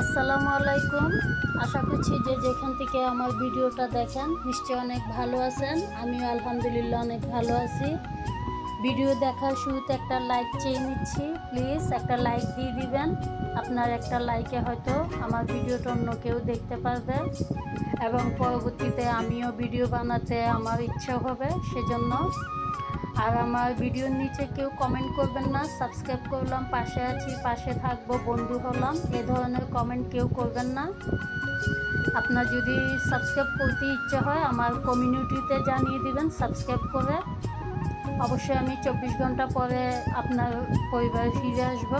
আসসালামু আলাইকুম। আশা করছি যে যেখান থেকে আমার ভিডিওটা দেখেন, নিশ্চয়ই অনেক ভালো আছেন। আমিও আলহামদুলিল্লাহ অনেক ভালো আছি। ভিডিও দেখার শুরুতে একটা লাইক চেয়ে নিচ্ছি। প্লিজ একটা লাইক দিয়ে দিবেন। আপনার একটা লাইকে হয়তো আমার ভিডিওটা অন্য কেউ দেখতে পারবে। এবং পরবর্তীতে আমিও ভিডিও বানাতে আমার ইচ্ছা হবে, সেজন্য আর আমার ভিডিওর নিচে কেউ কমেন্ট করবেন না সাবস্ক্রাইব করলাম, পাশে আছি, পাশে থাকব, বন্ধু হলাম, এ ধরনের কমেন্ট কেউ করবেন না। আপনার যদি সাবস্ক্রাইব করতে ইচ্ছে হয়, আমার কমিউনিটিতে জানিয়ে দিবেন সাবস্ক্রাইব করে। অবশ্যই আমি চব্বিশ ঘণ্টা পরে আপনার পরিবারে ফিরে আসব।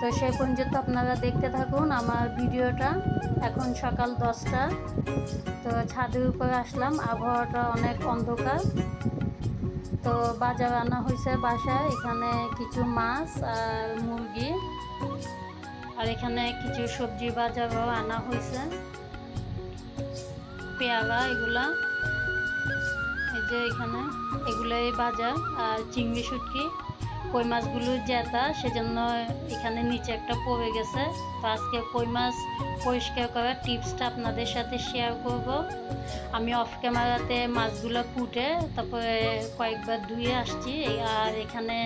তো সেই পর্যন্ত আপনারা দেখতে থাকুন আমার ভিডিওটা। এখন সকাল দশটা। তো ছাদের উপরে আসলাম, আবহাওয়াটা অনেক অন্ধকার। তো বাজার আনা হয়েছে বাসায়। এখানে কিছু মাছ আর মুরগি। আর এখানে কিছু সবজি বাজারও আনা হয়েছে। পেয়ারা এগুলা। এই যে এখানে এগুলাই বাজার। আর চিংড়ি শুটকি। কই মাছগুলো জেতা সেজন্য এখানে নিচে একটা পড়ে গেছে। তো আজকে কই মাছ পরিষ্কার করার টিপসটা আপনাদের সাথে শেয়ার করব। আমি অফ ক্যামেরাতে মাছগুলো কুটে তারপরে কয়েকবার ধুয়ে আসছি। আর এখানে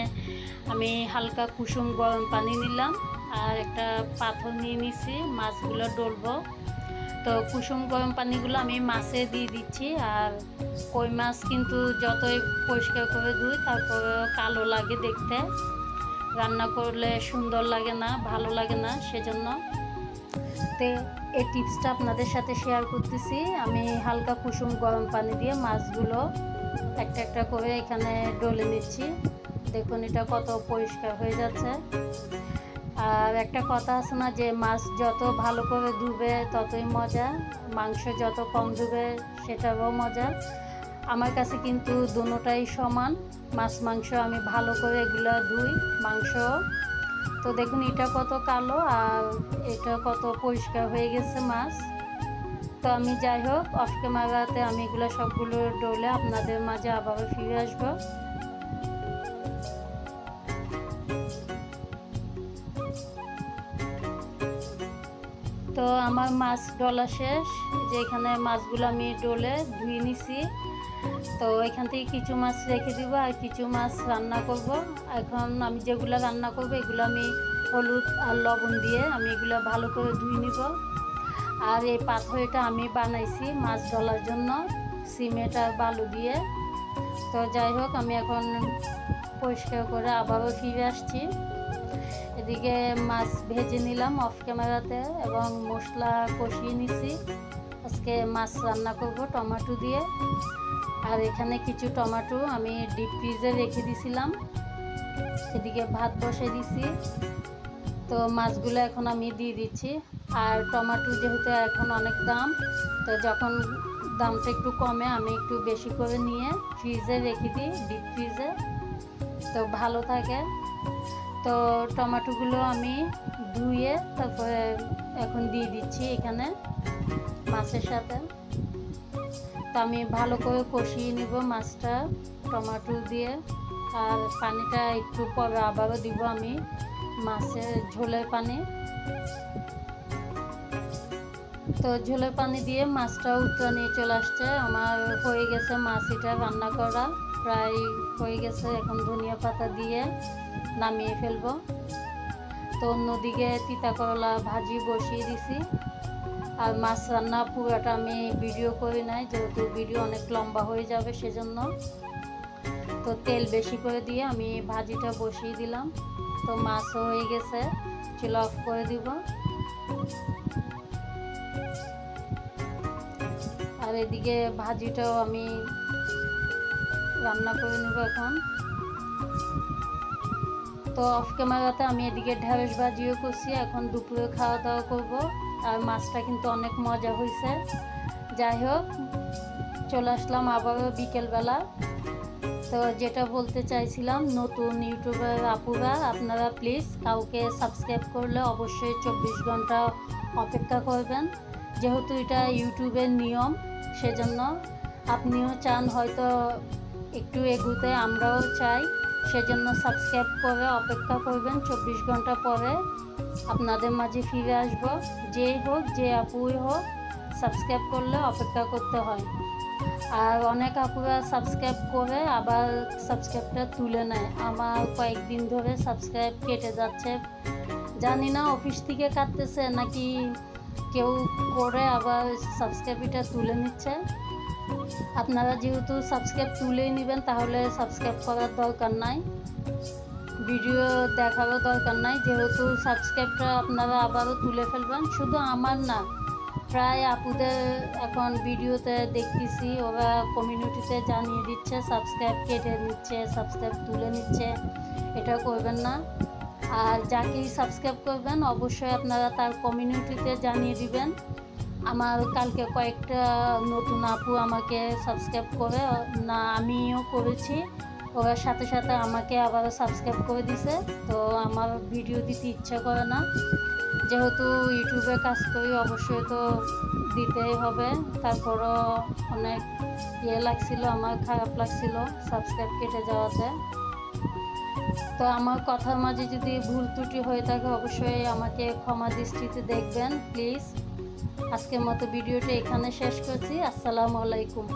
আমি হালকা কুসুম গরম পানি নিলাম। আর একটা পাথর নিয়ে নিছি, মাছগুলো ডলবো। তো কুসুম গরম পানিগুলো আমি মাছে দিয়ে দিচ্ছি আর কই মাছ কিন্তু যতই পরিষ্কার করে ধুই তারপরে কালো লাগে দেখতে। রান্না করলে সুন্দর লাগে না, ভালো লাগে না, সেজন্য। তো এই টিপসটা আপনাদের সাথে শেয়ার করতেছি। আমি হালকা কুসুম গরম পানি দিয়ে মাছগুলো একটা একটা করে এখানে ডলে নিচ্ছি। দেখুন এটা কত পরিষ্কার হয়ে যাচ্ছে। আর একটা কথা আছে না যে মাছ যত ভালো করে ধুবে, ততই মজা। মাংস যত কম ধুবে, সেটারও মজা। আমার কাছে কিন্তু দুটোটাই সমান। মাছ, মাংস আমি ভালো করে এগুলো ধুই, মাংস। তো দেখুন, এটা কত কালো আর এটা কত পরিষ্কার হয়ে গেছে মাছ। তো আমি যাই হোক অফ ক্যামেরাতে আমি এগুলো সবগুলো ডলে আপনাদের মাঝে আবারও ফিরে আসব। তো আমার মাছ ডলা শেষ যে এখানে মাছগুলো আমি ডলে ধুয়ে নিছি। তো এখান থেকে কিছু মাছ রেখে দিব আর কিছু মাছ রান্না করব। এখন আমি যেগুলো রান্না করব, এগুলো আমি হলুদ আর লবণ দিয়ে আমি এগুলো ভালো করে ধুয়ে নিব। আর এই পাথরটা আমি বানাইছি মাছ ডলার জন্য, সিমেন্ট আর বালু দিয়ে। তো যাই হোক, আমি এখন পরিষ্কার করে আবারও ফিরে আসছি। এদিকে মাছ ভেজে নিলাম অফ ক্যামেরাতে এবং মশলা কষিয়ে নিছি। আজকে মাছ রান্না করব টমেটো দিয়ে। আর এখানে কিছু টমেটো আমি ডিপ ফ্রিজে রেখে দিছিলাম। এদিকে ভাত বসে দিছি। তো মাছগুলো এখন আমি দিয়ে দিচ্ছি। আর টমেটো যেহেতু এখন অনেক দাম, তো যখন দামটা একটু কমে আমি একটু বেশি করে নিয়ে ফ্রিজে রেখে দিই ডিপ ফ্রিজে তো ভালো থাকে। তো টমেটোগুলো আমি ধুয়ে তারপরে এখন দিয়ে দিচ্ছি এখানে মাছের সাথে। তো আমি ভালো করে কষিয়ে নিব মাছটা টমেটো দিয়ে। আর পানিটা একটু পরে আবারও দিব আমি মাছের ঝোলের পানি। তো ঝোলের পানি দিয়ে মাছটা উত্তর নিয়ে চলে আসছে। আমার হয়ে গেছে মাছ এটা রান্না করা। প্রায় হয়ে গেছে এখন ধনিয়া পাতা দিয়ে। নামিয়ে ফেলব। তো অন্যদিকে তিতা করলা ভাজি বসিয়ে দিছি। আর মাছ রান্না পুরোটা আমি ভিডিও করি নাই, যেহেতু ভিডিও অনেক লম্বা হয়ে যাবে সেজন্য। তো তেল বেশি করে দিয়ে আমি ভাজিটা বসিয়ে দিলাম। তো মাছও হয়ে গেছে, চুলা অফ করে দিব। আর এদিকে ভাজিটাও আমি রান্না করে নেব এখন। তো অফ ক্যামেরাতে আমি এদিকে ঢেঁড়স ভাজিও করছি, এখন দুপুরে খাওয়া দাওয়া করব। আর মাছটা কিন্তু অনেক মজা হয়েছে যাই হোক, চলে আসলাম আবারও বিকেলবেলা। তো যেটা বলতে চাইছিলাম, নতুন ইউটিউবার আপুরা, আপনারা প্লিজ কাউকে সাবস্ক্রাইব করলে অবশ্যই চব্বিশ ঘণ্টা অপেক্ষা করবেন। যেহেতু এটা ইউটিউবের নিয়ম, সেজন্য আপনিও চান হয়তো একটু এগুতে আমরাও চাই। সেজন্য সাবস্ক্রাইব করে অপেক্ষা করবেন চব্বিশ ঘণ্টা পরে। আপনাদের মাঝে ফিরে আসব। যেই হোক, যে আপুই হোক সাবস্ক্রাইব করলে অপেক্ষা করতে হয়। আর অনেক আপুরা সাবস্ক্রাইব করে আবার সাবস্ক্রাইবটা তুলে নেয়। আমার কয়েকদিন ধরে সাবস্ক্রাইব কেটে যাচ্ছে। জানি না অফিস থেকে কাটতেছে নাকি কেউ করে আবার সাবস্ক্রাইবটা তুলে নিচ্ছে। আপনারা যেহেতু সাবস্ক্রাইব তুলেই নেবেন, তাহলে সাবস্ক্রাইব করার দরকার নাই। ভিডিও দেখারও দরকার নাই, যেহেতু সাবস্ক্রাইবটা আপনারা আবারও তুলে ফেলবেন। শুধু আমার না, প্রায় আপুদের এখন ভিডিওতে দেখতেছি, ওরা কমিউনিটিতে জানিয়ে দিচ্ছে সাবস্ক্রাইব কেটে নিচ্ছে সাবস্ক্রাইব তুলে নিচ্ছে, এটা করবেন না। আর যাকেই সাবস্ক্রাইব করবেন, অবশ্যই আপনারা তার কমিউনিটিতে জানিয়ে দিবেন। আমার কালকে কয়েকটা নতুন আপু আমাকে সাবস্ক্রাইব করে, না, আমিও করেছি। ওরা সাথে সাথে আমাকে আবারও সাবস্ক্রাইব করে দিছে। তো আমার ভিডিও দিতে ইচ্ছা করে না। যেহেতু ইউটিউবে কাজ করি, অবশ্যই তো দিতেই হবে। তারপরও অনেক ইয়ে লাগছিল, আমার খারাপ লাগছিল সাবস্ক্রাইব কেটে যাওয়াতে। তো আমার কথার মাঝে যদি ভুল ত্রুটি হয়ে থাকে, অবশ্যই আমাকে ক্ষমা দৃষ্টিতে দেখবেন প্লিজ আজকের মতো ভিডিওটা এখানে শেষ করছি। আসসালামু আলাইকুম।